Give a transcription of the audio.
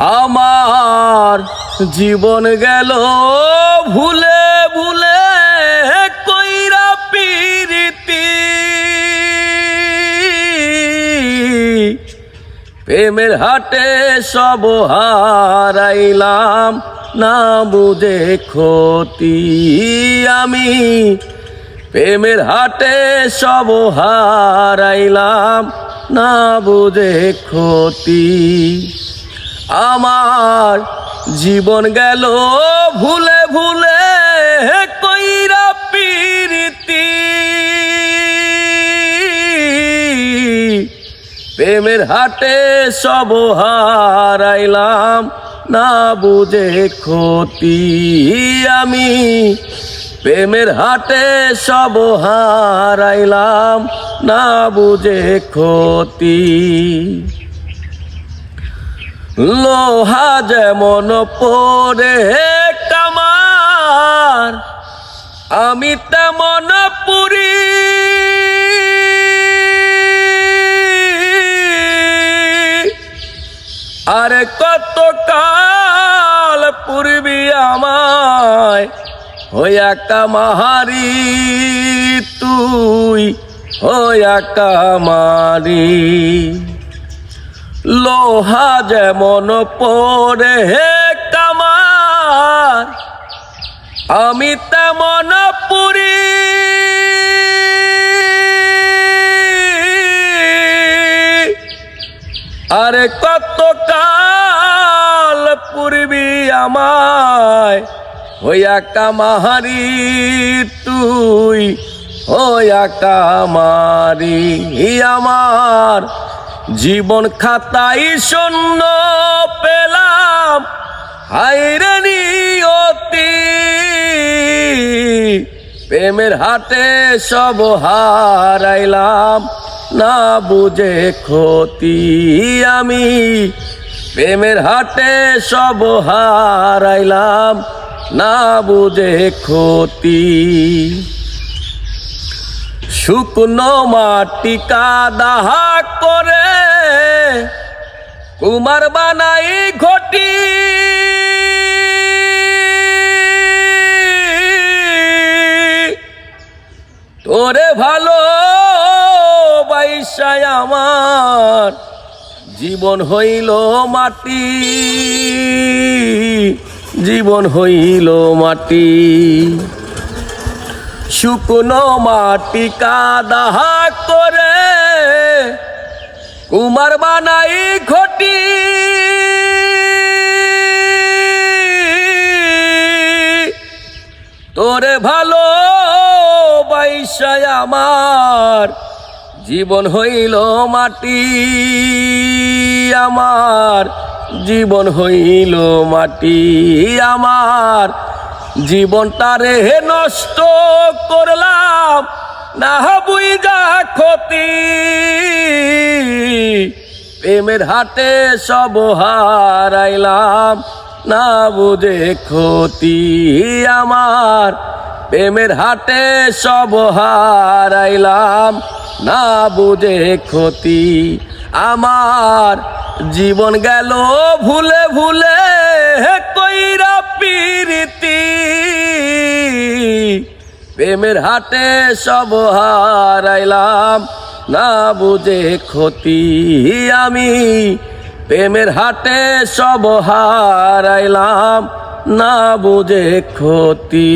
আমার জীবন গেল ভুলে ভুলে কইরা পিরিতি। প্রেমের হাটে সব হারাইলাম, না বুঝে ক্ষতি আমি। প্রেমের হাটে সব হারাইলাম, না বুঝে ক্ষতি। আমার জীবন গেল ভুলে ভুলে কইরা পিরিতি। প্রেমের হাটে সব হারাইলাম, না বুঝে ক্ষতি আমি। প্রেমের হাটে সব হারাইলাম, না বুঝে ক্ষতি। লোহা যেমন পরে কামার, আমি তেমন পুরি। আরে কত কাল পূর্বি আমায় হইয়া কামাহারি তুই হইয়া কামারি লোহা যেমন পরে হে কামার, আমি তেমন পুরি। আরে কত কাল পূর্বি আমায়, হইয়া কামাহারি তুই, হইয়া কামারি আমার। জীবন খাতাই শূন্য পেলাম। হাইরে অতি প্রেমের হাতে সব হারাইলাম। না বুঝে ক্ষতি আমি। প্রেমের হাতে সব হারাইলাম। না বুঝে ক্ষতি। শুকনো মাটি কাদাহা করে কুমার বানাই ঘটি। তোরে ভালো বাইসায় আমার জীবন হইল মাটি। জীবন হইল মাটি। শুকনো মাটি কাদাহা করে কুমার বানাই ঘটি। তোরে ভালো বাইসায় আমার জীবন হইল মাটি। আমার জীবন হইল মাটি। আমার জীবনটা জীবনটারে নষ্ট করলাম। না বুইগা ক্ষতি। প্রেমের হাটে সব হারাইলাম, না বুঝে ক্ষতি আমার। প্রেমের হাটে সব হারাইলাম, না বুঝে ক্ষতি আমার। জীবন গেল ভুলে ভুলে কইরা পিরিতি। প্রেমের হাটে সব হারাইলাম। না বুঝে ক্ষতি আমি। প্রেমের হাটে সব হারাইলাম। না বুঝে ক্ষতি।